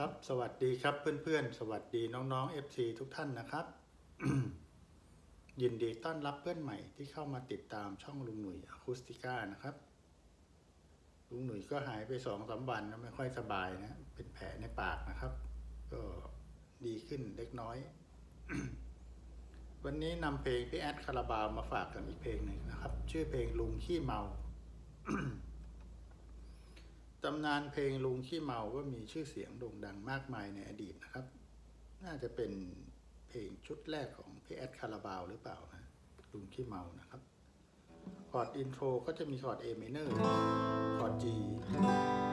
ครับ สวัสดีครับเพื่อนๆ สวัสดีน้องๆ FC ทุกท่านนะครับ ยินดีต้อนรับเพื่อนใหม่ที่เข้ามาติดตามช่องลุงหนุ่ยอะคูสติก้านะครับ ลุงหนุ่ยก็หายไปสองสามวันนะไม่ค่อยสบายนะ เป็นแผลในปากนะครับ ก็ดีขึ้นเล็กน้อย วันนี้นำเพลงพี่แอดคาราบาวมาฝากกันอีกเพลงหนึ่งนะครับ ชื่อเพลงลุงขี้เมา ตำนานเพลงลุงขี้เมาก็มีชื่อเสียงโด่งดังมากมายในอดีตนะครับ น่าจะเป็นเพลงชุดแรกของพี่แอดคาราบาวหรือเปล่านะลุงขี้เมานะครับคอร์ดอินโทรก็จะมีคอร์ด A minor คอร์ด G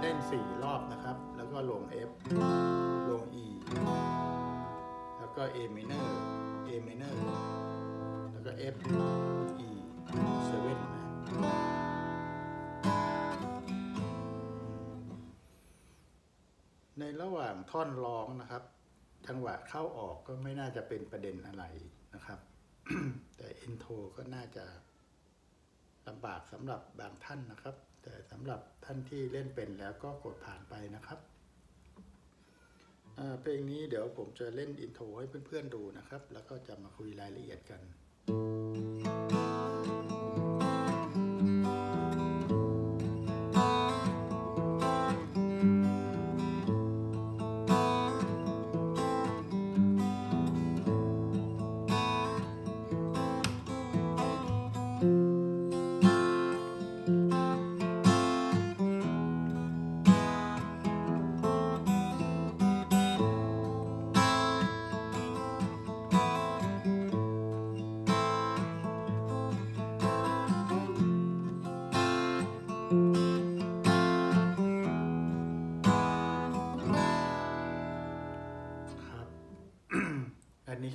เล่น 4 รอบนะครับ แล้วก็ลง F ลง E แล้วก็ A minor A minor แล้วก็ F E 7นะ ระหว่างท่อนร้องนะครับ จังหวะเข้าออกก็ไม่น่าจะเป็นประเด็นอะไรนะครับ แต่อินโทรก็น่าจะลำบากสำหรับบางท่านนะครับ แต่สำหรับท่านที่เล่นเป็นแล้วก็กดผ่านไปนะครับเพลงนี้เดี๋ยวผมจะเล่นอินโทรให้เพื่อนๆดูนะครับ แล้วก็จะมาคุยรายละเอียดกัน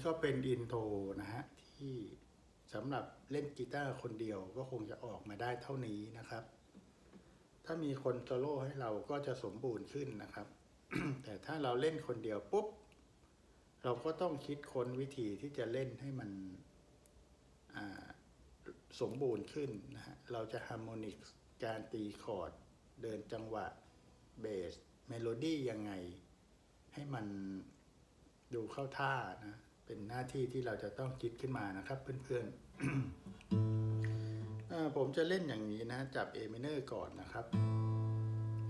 ก็เป็นอินโทรนะฮะที่สำหรับเล่นกีตาร์คนเดียวก็คงจะออกมาได้เท่านี้นะครับ ถ้ามีคนโซโล่ให้เราก็จะสมบูรณ์ขึ้นนะครับ แต่ถ้าเราเล่นคนเดียวปุ๊บ เราก็ต้องคิดค้นวิธีที่จะเล่นให้มันสมบูรณ์ขึ้นนะฮะ เราจะฮาร์โมนิกการตีคอร์ด เดินจังหวะเบสเมโลดี้ยังไง ให้มันดูเข้าท่านะ เป็นหน้าที่ที่เราจะต้องคิดขึ้นมานะครับเพื่อนๆผมจะเล่นอย่างนี้นะ จับ A minor ก่อนนะครับ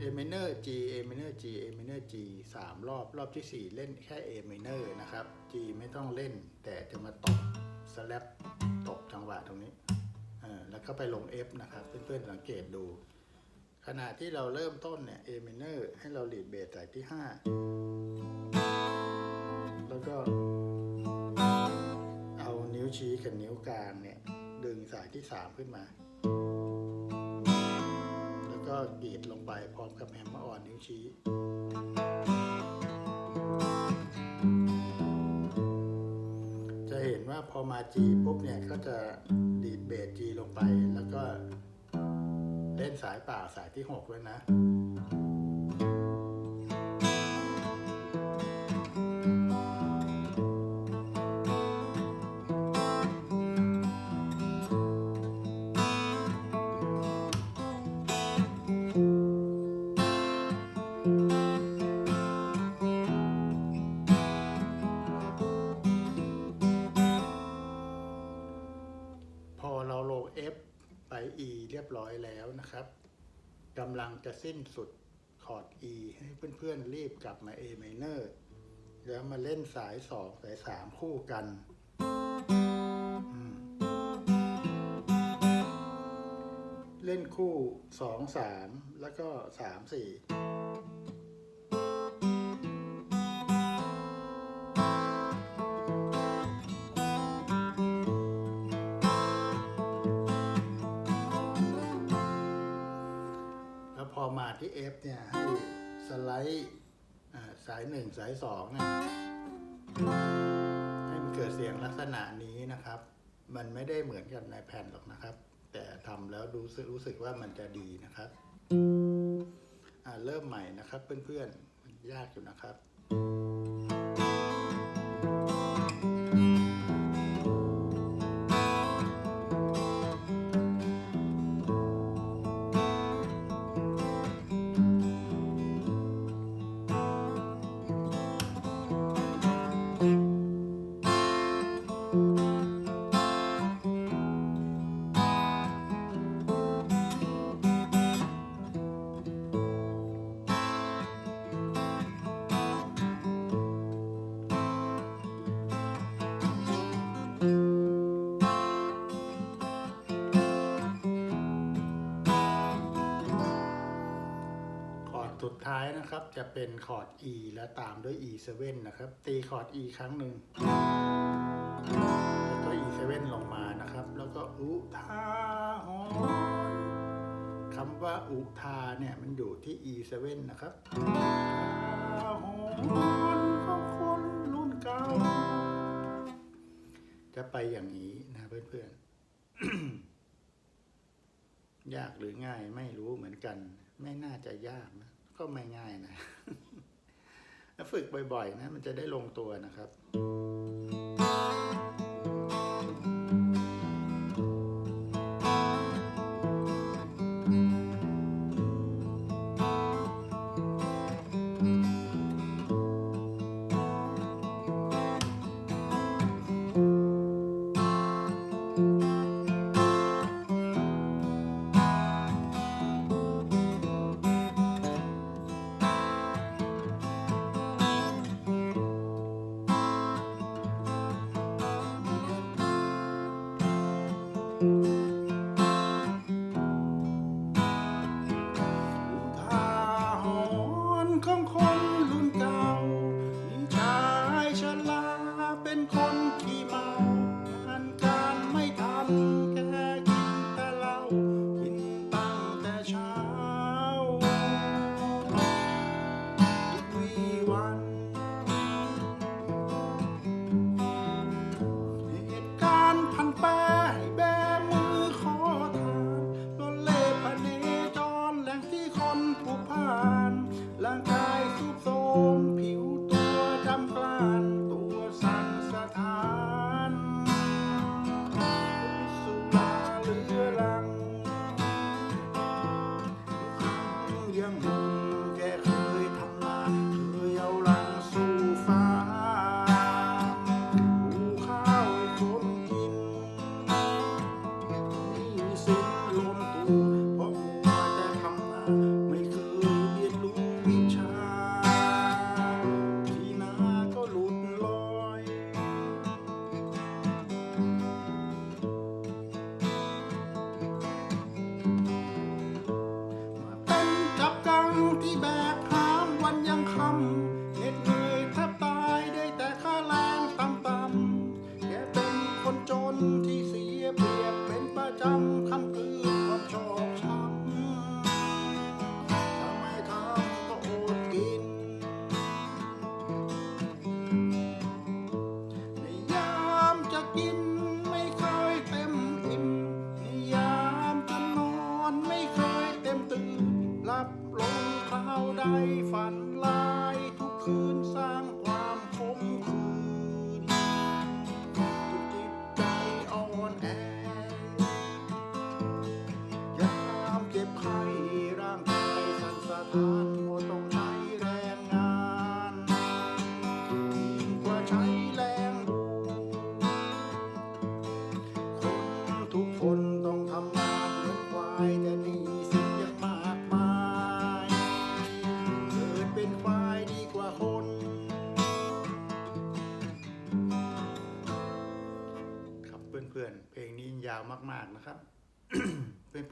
A minor G A minor G A minor G สามรอบรอบที่สี่เล่นแค่ A minor นะครับ G ไม่ต้องเล่น แต่จะมาตบ slap ตบจังหวะตรงนี้แล้วก็ไปลง F นะครับ เพื่อนๆสังเกตดู ขณะที่เราเริ่มต้นเนี่ย A minor ให้เรา lead bass ใส่ที่ 5 แล้วก็ วชี้กับนิ้วกลางเนี่ยดึงสายที่3ขึ้นมา แล้วก็กรีดลงไปพร้อมกับแฮมเมอร์ออนนิ้วชี้จะเห็นว่าพอมา G ปุ๊บเนี่ยก็จะดีดเบส G ลงไป แล้วก็เล่นสายเปล่าสายที่6ด้วยนะ ไป E เรียบร้อยแล้วนะครับกำลังจะสิ้นสุดคอร์ด E ให้เพื่อนๆรีบกลับมา A minor แล้วมาเล่นสาย 2 สาย 3 คู่กัน เล่นคู่ 2 3 แล้วก็ 3 4 F เนี่ยให้สไลด์สายหนึ่งสายสองเนี่ยให้มันเกิดเสียงลักษณะนี้นะครับ มันไม่ได้เหมือนกันในแผ่นหรอกนะครับ แต่ทำแล้วรู้สึกรู้สึกว่ามันจะดีนะครับเริ่มใหม่นะครับเพื่อนๆมันยากอยู่นะครับ ท้ายนะครับจะเป็นคอร์ด E และตามด้วย E7 นะครับ ตีคอร์ด E ครั้งหนึ่งแล้วก็ E7 ลงมานะครับ แล้วก็อุทาหรณ์คำว่าอุทาเนี่ยมันอยู่ที่ E7 นะครับทาหรณ์ของคนรุ่นเก่า จะไปอย่างนี้นะเพื่อนๆ ยากหรือง่ายไม่รู้เหมือนกัน ไม่น่าจะยากนะ ก็ไม่ง่ายนะ แล้วฝึกบ่อยๆนะ มันจะได้ลงตัวนะครับ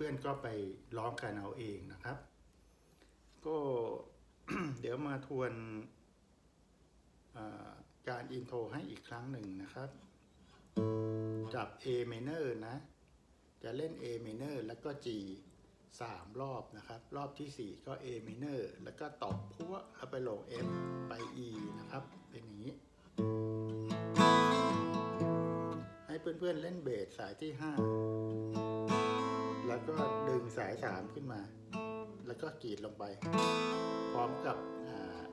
พื่อนก็ไปร้องกันเอาเองนะครับ ก็เดี๋ยวมาทวนการอินโทรให้อีกครั้งหนึ่งนะครับ จับ A minor นะ จะเล่น A minor แล้วก็ G สามรอบนะครับ รอบที่ 4 ก็ A minor แล้วก็ตบพัวแล้วไปลง F ไป E นะครับ เป็นอย่างนี้ ให้เพื่อนๆเล่นเบสสายที่ 5 แล้วก็ดึงสาย3ขึ้นมา แล้วก็กรีดลงไป พร้อมกับ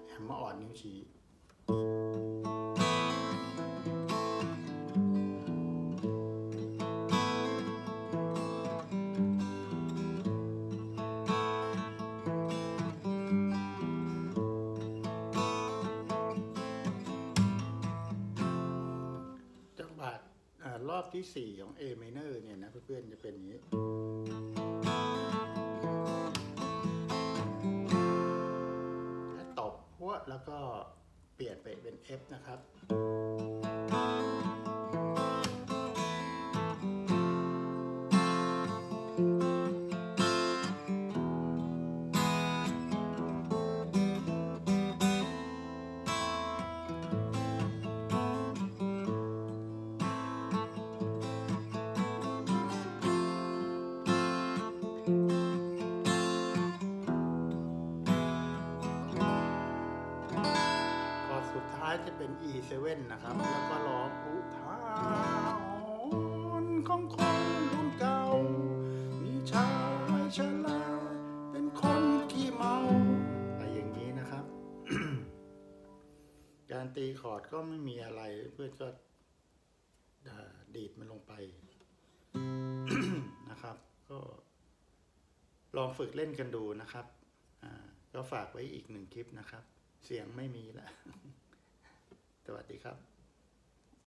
แฮมเมอร์อ่อนนิ้วชี้จังหวะรอบที่ 4 ของ A minor เนี่ยนะเพื่อนๆจะเป็นอย่างนี้ แล้วก็เปลี่ยนไปเป็น F นะครับ เป็นนะครับ แล้วก็ร้องอุทาหรณ์ของคนรุ่นเก่า มีชายชราเป็นคนขี้เมาอะไรอย่างนี้นะครับ การตีคอร์ดก็ไม่มีอะไรเพื่อนก็ดีดมันลงไปนะครับ ก็ลองฝึกเล่นกันดูนะครับ ก็ฝากไว้อีกหนึ่งคลิปนะครับ เสียงไม่มีแล้ว สวัสดีครับ